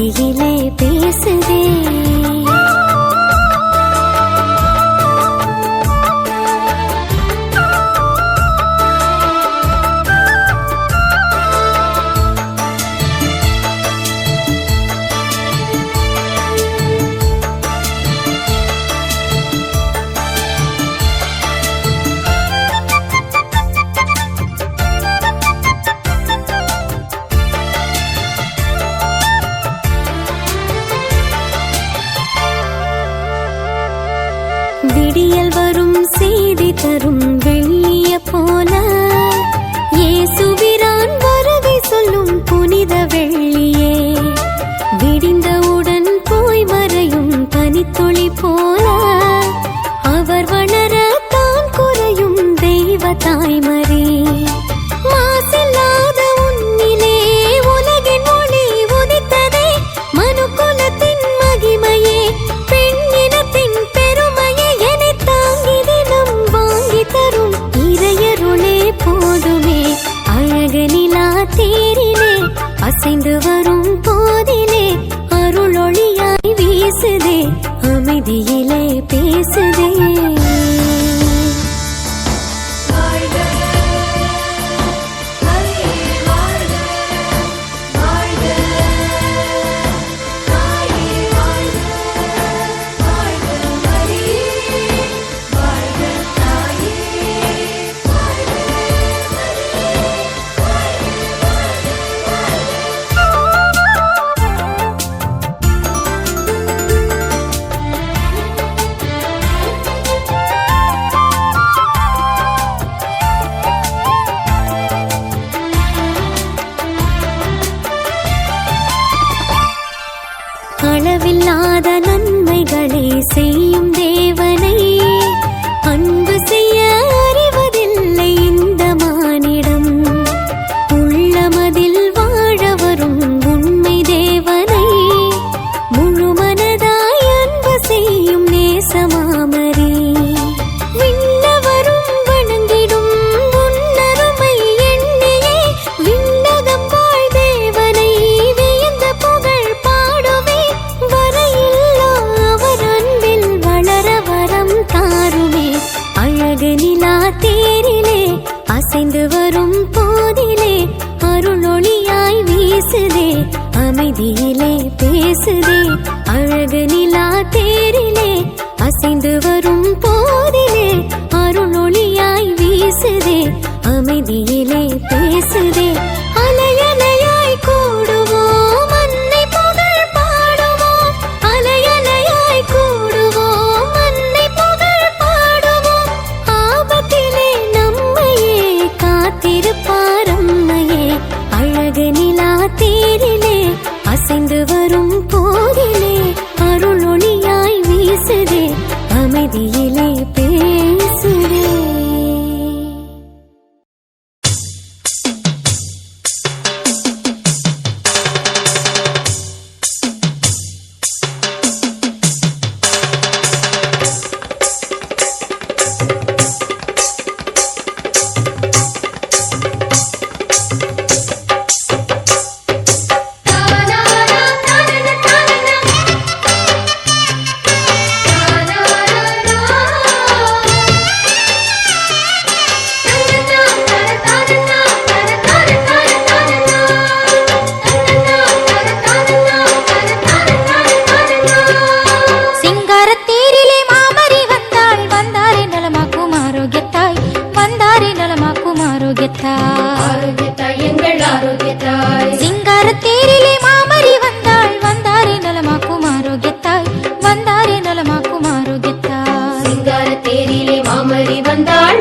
மத்தியிலே பேசுதே மதியிலே பேசுதே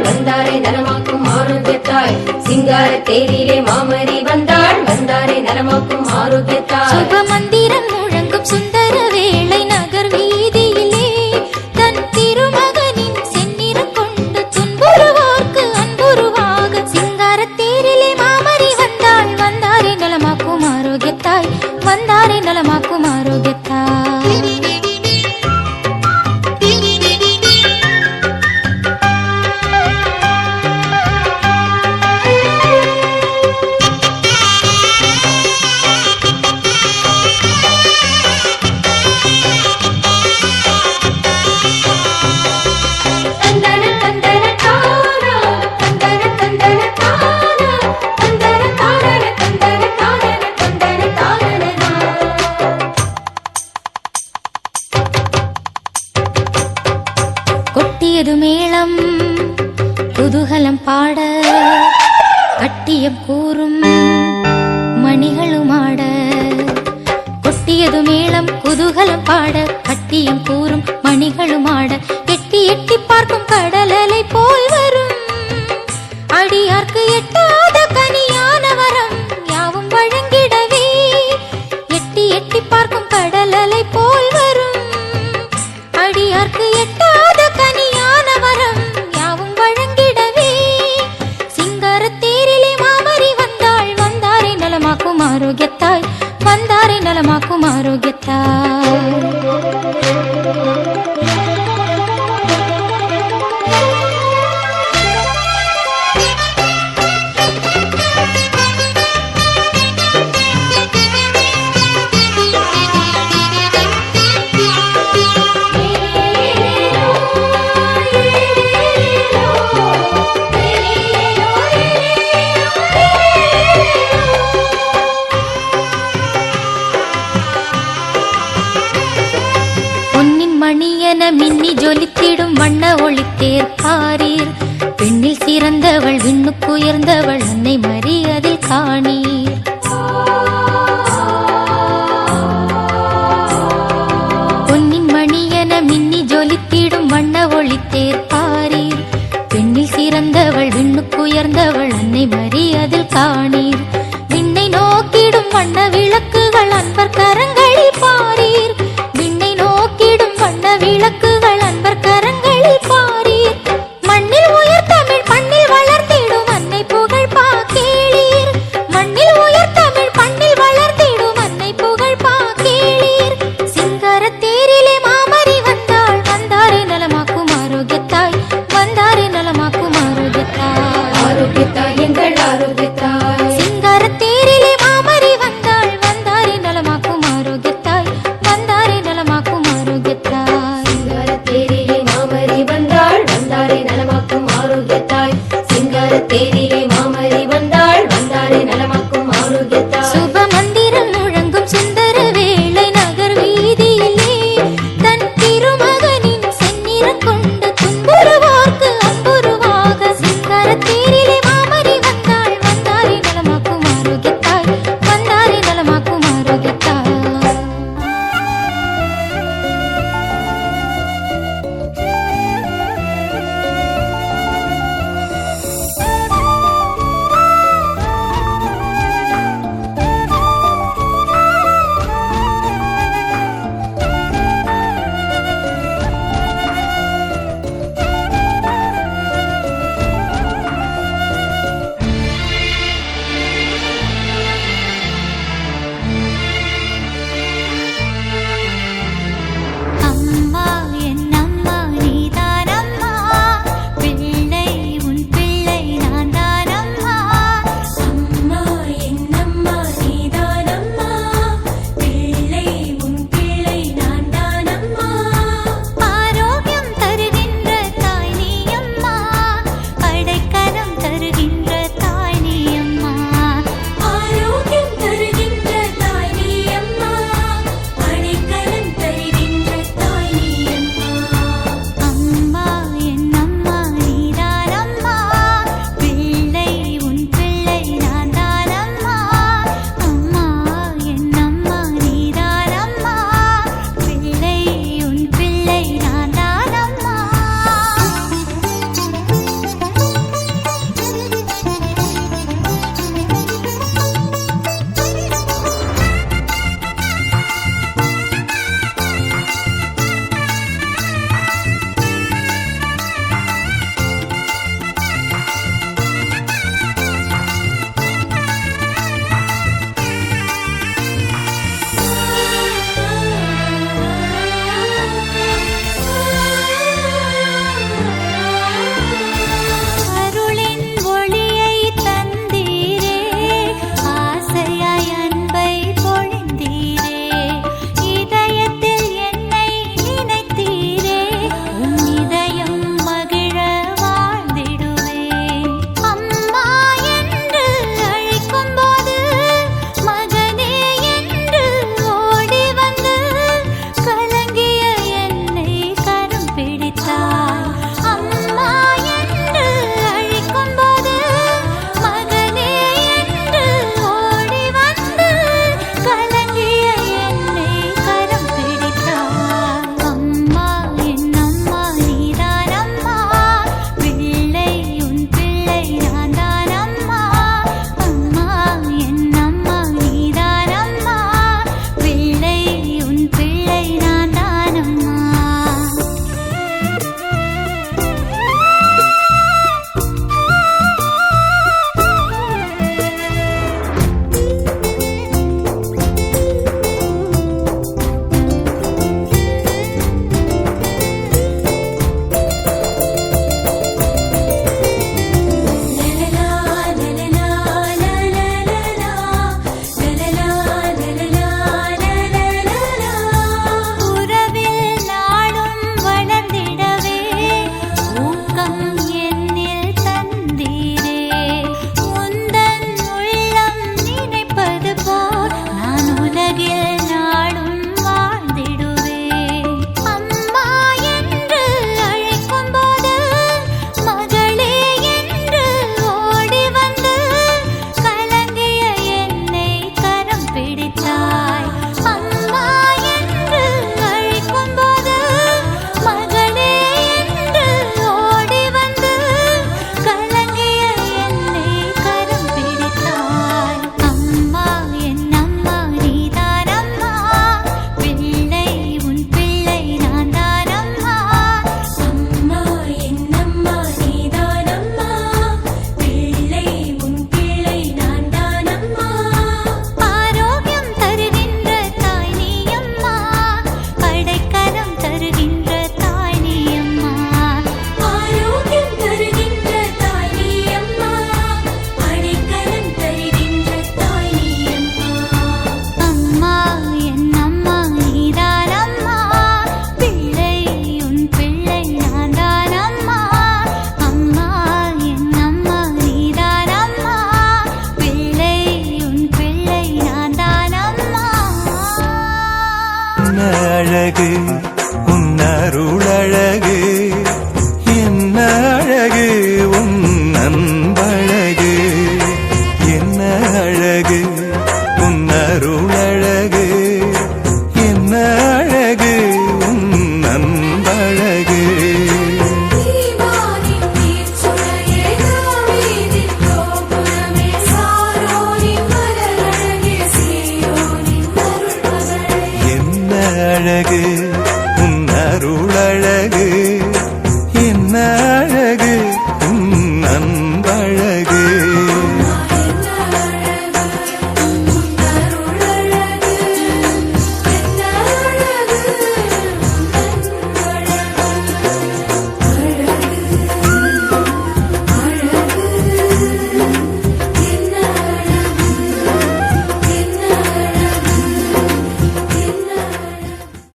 வந்தாள். வந்தாரை நலமாக்கும் ஆரோக்கியத்தாய். சிங்கார தேரிலே மாமரி வந்தாள். வந்தாரை நலமாக்கும் ஆரோக்கியத்தாய். முழங்கும் சுந்தரவே குதூகலம் பாட கட்டியம் கூறும் உயர்ந்தவள் அன்னை மரியதில் காணீர். பொன்னின் மணியென மின்னி ஜொலித்திடும் வண்ண ஒளித்தேர் பாரீர் பெண்ணில் சிறந்தவள் விண்ணுக்கு உயர்ந்தவள் அன்னை மரியதில் காணீர். விண்ணை நோக்கிடும் வண்ண விளக்குகள் அன்பர் கரங்களில் பாரீர்.